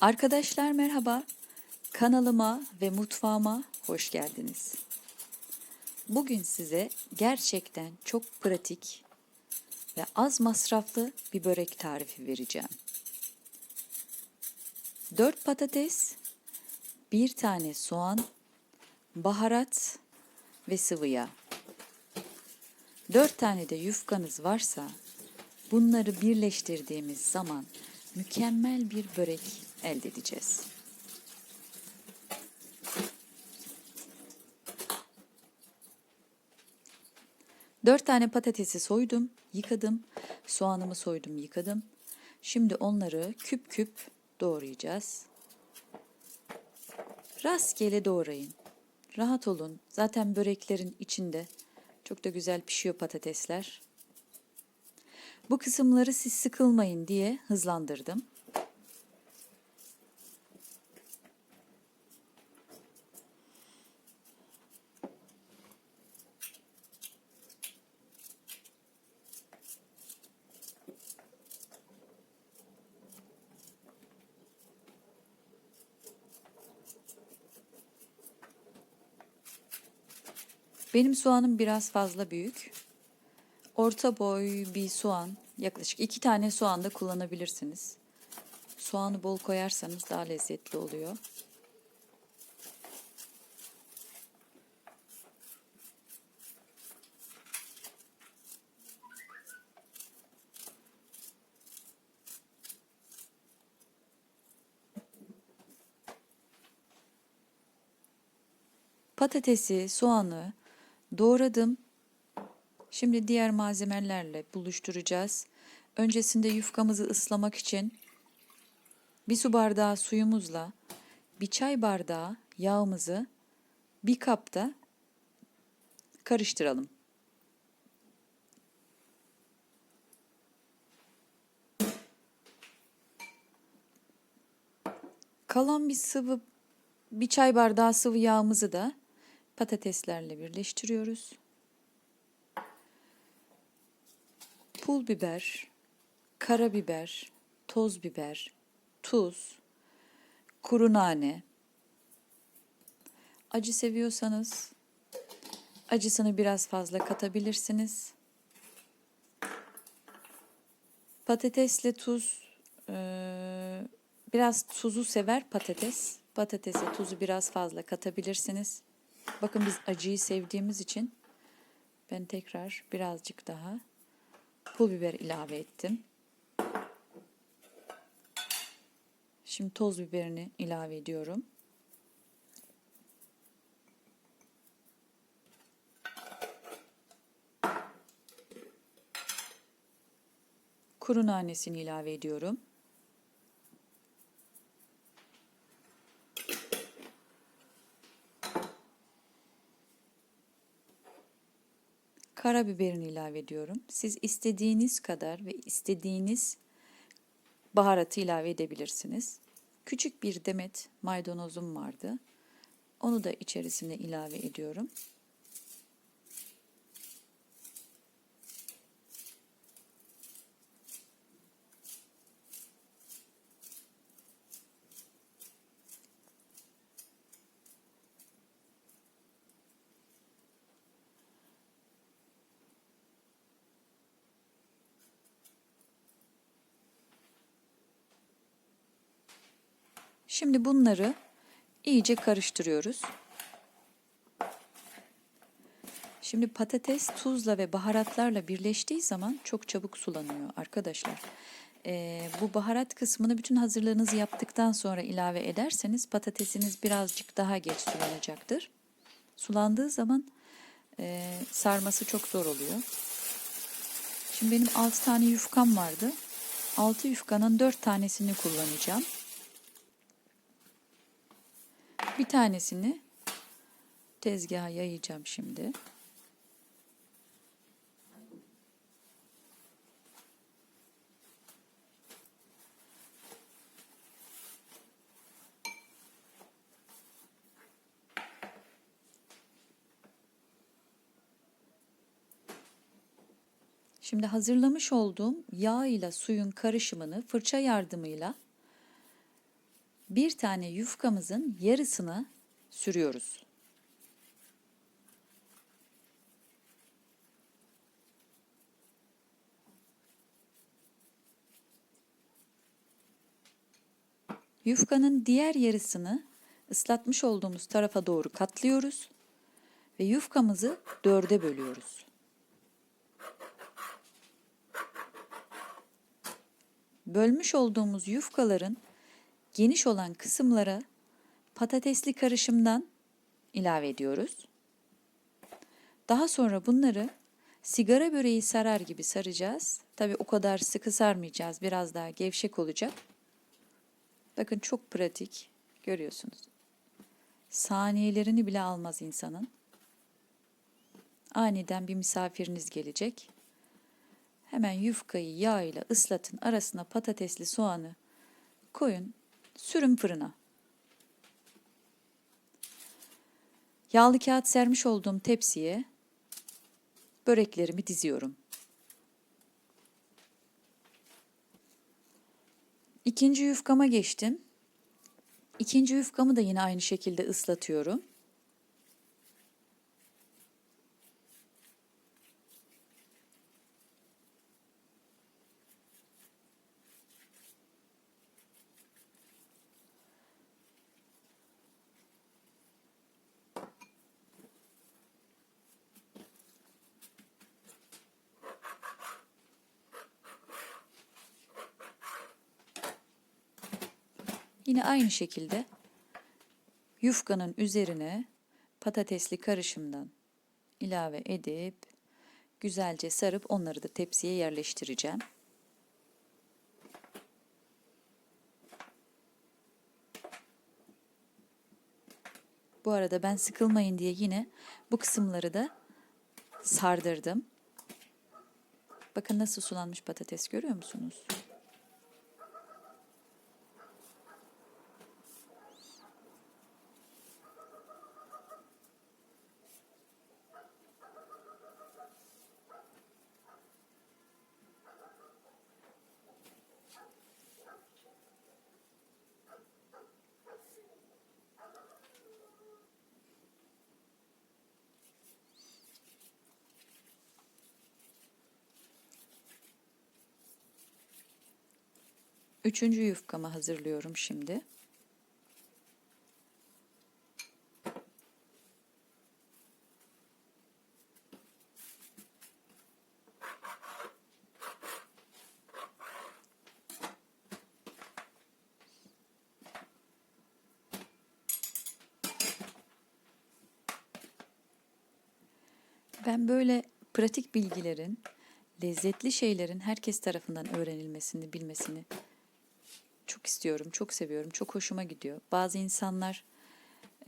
Arkadaşlar merhaba. Kanalıma ve mutfağıma hoş geldiniz. Bugün size gerçekten çok pratik ve az masraflı bir börek tarifi vereceğim. 4 patates, 1 tane soğan, baharat ve sıvı yağ. 4 tane de yufkanız varsa bunları birleştirdiğimiz zaman mükemmel bir börek elde edeceğiz. Dört tane patatesi soydum, yıkadım. Soğanımı soydum, yıkadım. Şimdi onları küp küp doğrayacağız. Rastgele doğrayın. Rahat olun. Zaten böreklerin içinde çok da güzel pişiyor patatesler. Bu kısımları siz sıkılmayın diye hızlandırdım. Benim soğanım biraz fazla büyük. Orta boy bir soğan, yaklaşık iki tane soğan da kullanabilirsiniz. Soğanı bol koyarsanız daha lezzetli oluyor. Patatesi, soğanı doğradım. Şimdi diğer malzemelerle buluşturacağız. Öncesinde yufkamızı ıslamak için bir su bardağı suyumuzla bir çay bardağı yağımızı bir kapta karıştıralım. Kalan bir sıvı bir çay bardağı sıvı yağımızı da patateslerle birleştiriyoruz. Pul biber, karabiber, toz biber, tuz, kuru nane. Acı seviyorsanız acısını biraz fazla katabilirsiniz. Patatesle tuz, eee, biraz tuzu sever patates. Patatese tuzu biraz fazla katabilirsiniz. Bakın biz acıyı sevdiğimiz için ben tekrar birazcık daha pul biber ilave ettim. Şimdi toz biberini ilave ediyorum. Kuru nanesini ilave ediyorum. Karabiberini ilave ediyorum. Siz istediğiniz kadar ve istediğiniz baharatı ilave edebilirsiniz. Küçük bir demet maydanozum vardı. Onu da içerisine ilave ediyorum. Şimdi bunları iyice karıştırıyoruz. Şimdi patates tuzla ve baharatlarla birleştiği zaman çok çabuk sulanıyor arkadaşlar. Ee, bu baharat kısmını bütün hazırlığınızı yaptıktan sonra ilave ederseniz patatesiniz birazcık daha geç sulanacaktır. Sulandığı zaman e, sarması çok zor oluyor. Şimdi benim 6 tane yufkam vardı. 6 yufkanın 4 tanesini kullanacağım. Bir tanesini tezgaha yayacağım şimdi. Şimdi hazırlamış olduğum yağ ile suyun karışımını fırça yardımıyla bir tane yufkamızın yarısını sürüyoruz. Yufkanın diğer yarısını ıslatmış olduğumuz tarafa doğru katlıyoruz ve yufkamızı dörde bölüyoruz. Bölmüş olduğumuz yufkaların geniş olan kısımlara patatesli karışımdan ilave ediyoruz. Daha sonra bunları sigara böreği sarar gibi saracağız. Tabi o kadar sıkı sarmayacağız. Biraz daha gevşek olacak. Bakın çok pratik. Görüyorsunuz. Saniyelerini bile almaz insanın. Aniden bir misafiriniz gelecek. Hemen yufkayı yağ ile ıslatın. Arasına patatesli soğanı koyun. Sürün fırına. Yağlı kağıt sermiş olduğum tepsiye böreklerimi diziyorum. İkinci yufkama geçtim. İkinci yufkamı da yine aynı şekilde ıslatıyorum. Yine aynı şekilde yufkanın üzerine patatesli karışımdan ilave edip güzelce sarıp onları da tepsiye yerleştireceğim. Bu arada ben sıkılmayın diye yine bu kısımları da sardırdım. Bakın nasıl sulanmış patates görüyor musunuz? Üçüncü yufkamı hazırlıyorum şimdi. Ben böyle pratik bilgilerin, lezzetli şeylerin herkes tarafından öğrenilmesini, bilmesini çok istiyorum, çok seviyorum, çok hoşuma gidiyor. Bazı insanlar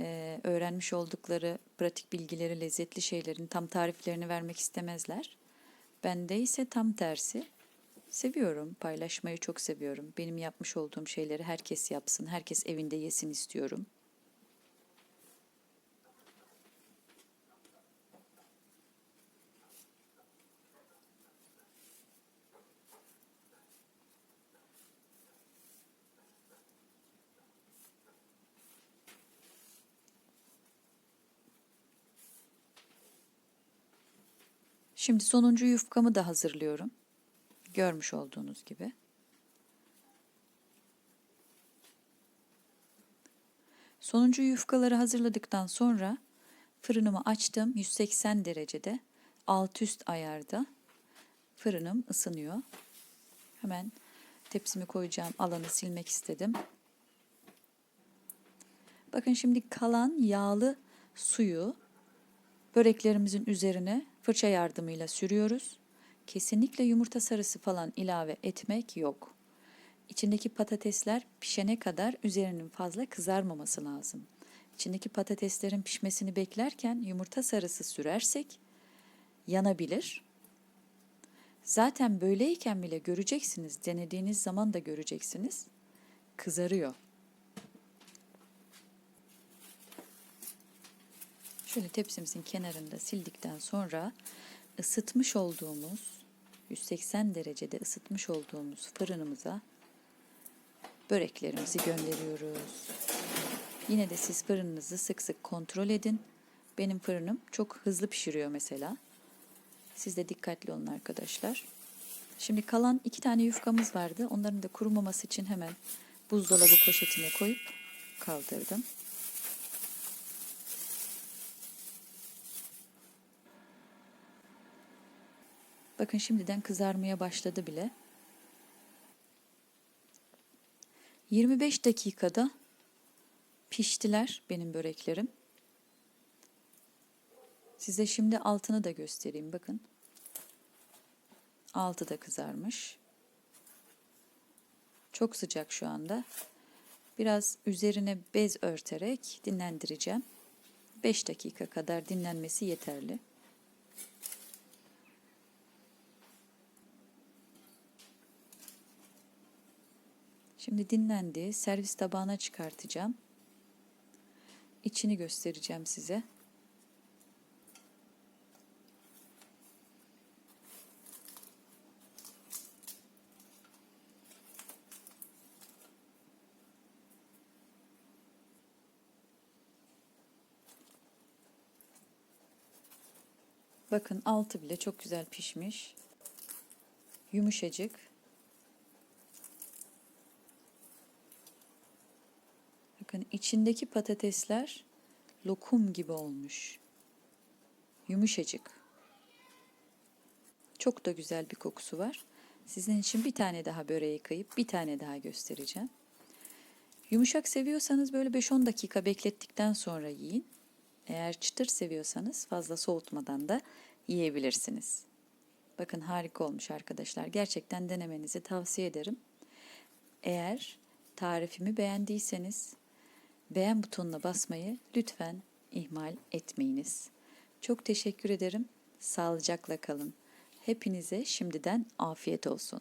e, öğrenmiş oldukları pratik bilgileri, lezzetli şeylerin tam tariflerini vermek istemezler. Bende ise tam tersi. Seviyorum, paylaşmayı çok seviyorum. Benim yapmış olduğum şeyleri herkes yapsın, herkes evinde yesin istiyorum. Şimdi sonuncu yufkamı da hazırlıyorum. Görmüş olduğunuz gibi. Sonuncu yufkaları hazırladıktan sonra fırınımı açtım. 180 derecede alt üst ayarda fırınım ısınıyor. Hemen tepsimi koyacağım alanı silmek istedim. Bakın şimdi kalan yağlı suyu böreklerimizin üzerine fırça yardımıyla sürüyoruz. Kesinlikle yumurta sarısı falan ilave etmek yok. İçindeki patatesler pişene kadar üzerinin fazla kızarmaması lazım. İçindeki patateslerin pişmesini beklerken yumurta sarısı sürersek yanabilir. Zaten böyleyken bile göreceksiniz, denediğiniz zaman da göreceksiniz. Kızarıyor. Şöyle tepsimizin kenarında sildikten sonra ısıtmış olduğumuz 180 derecede ısıtmış olduğumuz fırınımıza böreklerimizi gönderiyoruz. Yine de siz fırınınızı sık sık kontrol edin. Benim fırınım çok hızlı pişiriyor mesela. Siz de dikkatli olun arkadaşlar. Şimdi kalan iki tane yufkamız vardı. Onların da kurumaması için hemen buzdolabı poşetine koyup kaldırdım. Bakın şimdiden kızarmaya başladı bile. 25 dakikada piştiler benim böreklerim. Size şimdi altını da göstereyim bakın. Altı da kızarmış. Çok sıcak şu anda. Biraz üzerine bez örterek dinlendireceğim. 5 dakika kadar dinlenmesi yeterli. Şimdi dinlendi. Servis tabağına çıkartacağım. İçini göstereceğim size. Bakın altı bile çok güzel pişmiş. Yumuşacık. Bakın içindeki patatesler lokum gibi olmuş. Yumuşacık. Çok da güzel bir kokusu var. Sizin için bir tane daha böreği kayıp bir tane daha göstereceğim. Yumuşak seviyorsanız böyle 5-10 dakika beklettikten sonra yiyin. Eğer çıtır seviyorsanız fazla soğutmadan da yiyebilirsiniz. Bakın harika olmuş arkadaşlar. Gerçekten denemenizi tavsiye ederim. Eğer tarifimi beğendiyseniz beğen butonuna basmayı lütfen ihmal etmeyiniz. Çok teşekkür ederim. Sağlıcakla kalın. Hepinize şimdiden afiyet olsun.